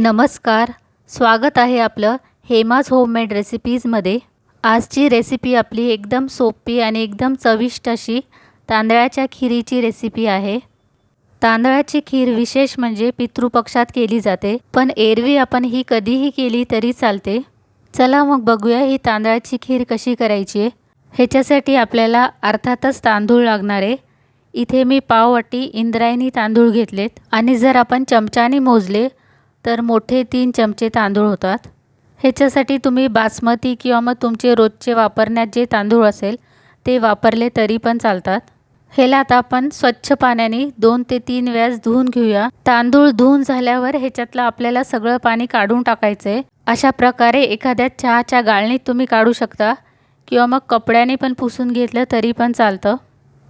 नमस्कार. स्वागत आहे आपलं हेमाज होममेड रेसिपीजमध्ये. आजची रेसिपी आपली एकदम सोपी आणि एकदम चविष्ट अशी तांदळाच्या खिरीची रेसिपी आहे. तांदळाची खीर विशेष म्हणजे पितृपक्षात केली जाते पण एरवी आपण ही कधीही केली तरी चालते. चला मग बघूया ही तांदळाची खीर कशी करायची आहे. ह्याच्यासाठी आपल्याला अर्थातच तांदूळ लागणार आहे. इथे मी पाववाटी इंद्रायणी तांदूळ घेतलेत आणि जर आपण चमच्याने मोजले तर मोठे तीन चमचे तांदूळ होतात. ह्याच्यासाठी तुम्ही बासमती किंवा मग तुमचे रोजचे वापरण्यात जे तांदूळ असेल ते वापरले तरी पण चालतात. ह्याला आता आपण स्वच्छ पाण्याने दोन ते तीन वेळास धुवून घेऊया. तांदूळ धुवून झाल्यावर ह्याच्यातलं आपल्याला सगळं पाणी काढून टाकायचं आहे अशा प्रकारे एखाद्या चहाच्या गाळणीत तुम्ही काढू शकता किंवा मग कपड्याने पण पुसून घेतलं तरी पण चालतं.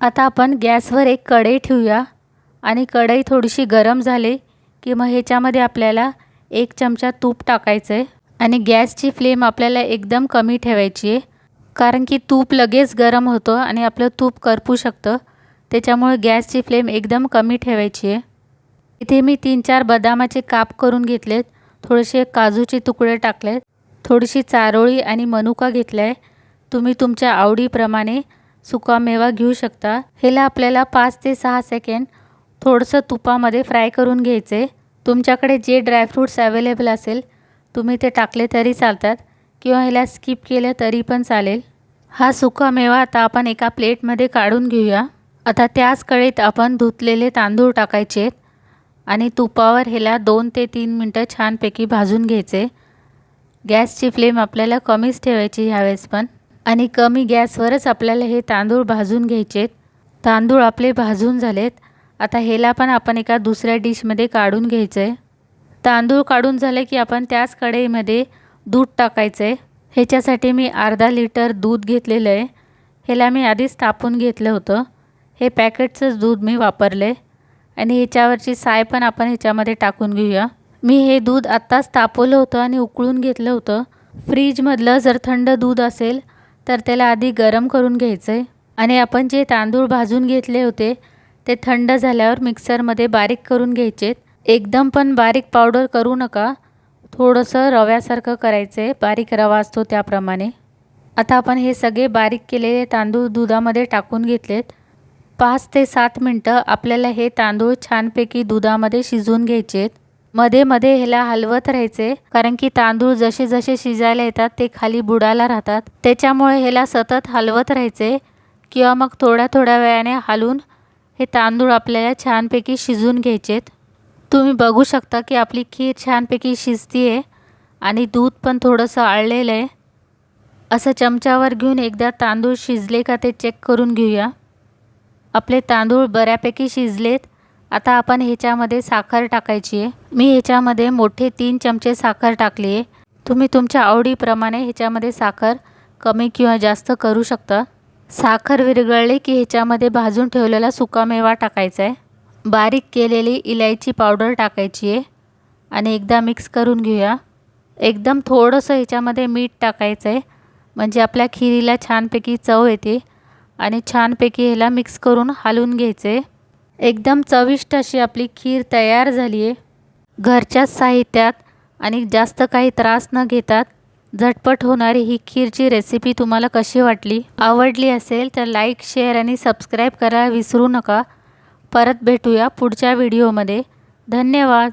आता आपण गॅसवर एक कढई ठेवूया आणि कढई थोडीशी गरम झाली की मग ह्याच्यामध्ये आपल्याला एक चमचा तूप टाकायचं आहे आणि गॅसची फ्लेम आपल्याला एकदम कमी ठेवायची आहे कारण की तूप लगेच गरम होतं आणि आपलं तूप करपू शकतं. त्याच्यामुळे गॅसची फ्लेम एकदम कमी ठेवायची आहे इथे मी तीन चार बदामाचे काप करून घेतलेत. थोडेसे काजूचे तुकडे टाकलेत. थोडीशी चारोळी आणि मनुका घेतला आहे तुम्ही तुमच्या आवडीप्रमाणे सुकामेवा घेऊ शकता. ह्याला आपल्याला पाच ते सहा सेकंड थोडंसं तुपामध्ये फ्राय करून घ्यायचे. तुमच्याकडे जे ड्रायफ्रूट्स अवेलेबल असेल तुम्ही ते टाकले तरी चालतात किंवा ह्याला स्किप केलं तरी पण चालेल. हा सुका मेवा आता आपण एका प्लेटमध्ये काढून घेऊया. आता त्याच कळीत आपण धुतलेले तांदूळ टाकायचे आहेत आणि तुपावर ह्याला दोन ते तीन मिनटं छानपैकी भाजून घ्यायचे. गॅसची फ्लेम आपल्याला कमीच ठेवायची ह्यावेळेस पण. आणि कमी गॅसवरच आपल्याला हे तांदूळ भाजून घ्यायचे तांदूळ आपले भाजून झालेत. आता ह्याला पण आपण एका दुसऱ्या डिशमध्ये काढून घ्यायचं आहे तांदूळ काढून झाले की आपण त्याच कढईमध्ये दूध टाकायचं आहे ह्याच्यासाठी मी अर्धा लिटर दूध घेतलेलं आहे. ह्याला मी आधीच तापून घेतलं होतं. हे पॅकेटचंच दूध मी वापरलं आहे आणि ह्याच्यावरची साय पण आपण ह्याच्यामध्ये टाकून घेऊया. मी हे दूध आत्ताच तापवलं होतं आणि उकळून घेतलं होतं. फ्रीजमधलं जर थंड दूध असेल तर त्याला आधी गरम करून घ्यायचं आहे आणि आपण जे तांदूळ भाजून घेतले होते ते थंड झाल्यावर मिक्सरमध्ये बारीक करून घ्यायचे. एकदम पण बारीक पावडर करू नका. थोडंसं रव्यासारखं करायचं. आहे बारीक रवा असतो त्याप्रमाणे. आता आपण हे सगळे बारीक केलेले तांदूळ दुधामध्ये टाकून घेतलेत. पाच ते सात मिनटं आपल्याला हे तांदूळ छानपैकी दुधामध्ये शिजवून घ्यायचे. आहेत मध्ये मध्ये ह्याला हलवत राहायचे. कारण की तांदूळ जसे जसे शिजायला येतात ते खाली बुडायला राहतात. त्याच्यामुळे ह्याला सतत हलवत राहायचे. किंवा मग थोड्या थोड्या वेळाने हलून हे तांदूळ आपल्याला छानपैकी शिजवून घ्यायचेत. तुम्ही बघू शकता की आपली खीर छानपैकी शिजती आहे आणि दूध पण थोडंसं आळलेलं आहे. असं चमच्यावर घेऊन एकदा तांदूळ शिजले का ते चेक करून घेऊया. आपले तांदूळ बऱ्यापैकी शिजलेत. आता आपण ह्याच्यामध्ये साखर टाकायची आहे मी ह्याच्यामध्ये मोठे तीन चमचे साखर टाकली आहे तुम्ही तुमच्या आवडीप्रमाणे ह्याच्यामध्ये साखर कमी किंवा जास्त करू शकता. साखर विरघळली की ह्याच्यामध्ये भाजून ठेवलेला सुकामेवा टाकायचा आहे. बारीक केलेली इलायची पावडर टाकायची आहे. आणि एकदा मिक्स करून घेऊया. एकदम थोडंसं ह्याच्यामध्ये मीठ टाकायचं आहे. म्हणजे आपल्या खिरीला छानपैकी चव येते. आणि छानपैकी ह्याला मिक्स करून हलवून घ्यायचे एकदम चविष्ट अशी आपली खीर तयार झाली आहे. घरच्याच साहित्यात आणि जास्त काही त्रास न घेतात झटपट होणारी ही खीरची रेसिपी तुम्हाला कशी वाटली? आवडली असेल तर लाईक शेअर आणि सबस्क्राईब करायला विसरू नका. परत भेटूया पुढच्या व्हिडिओमध्ये धन्यवाद.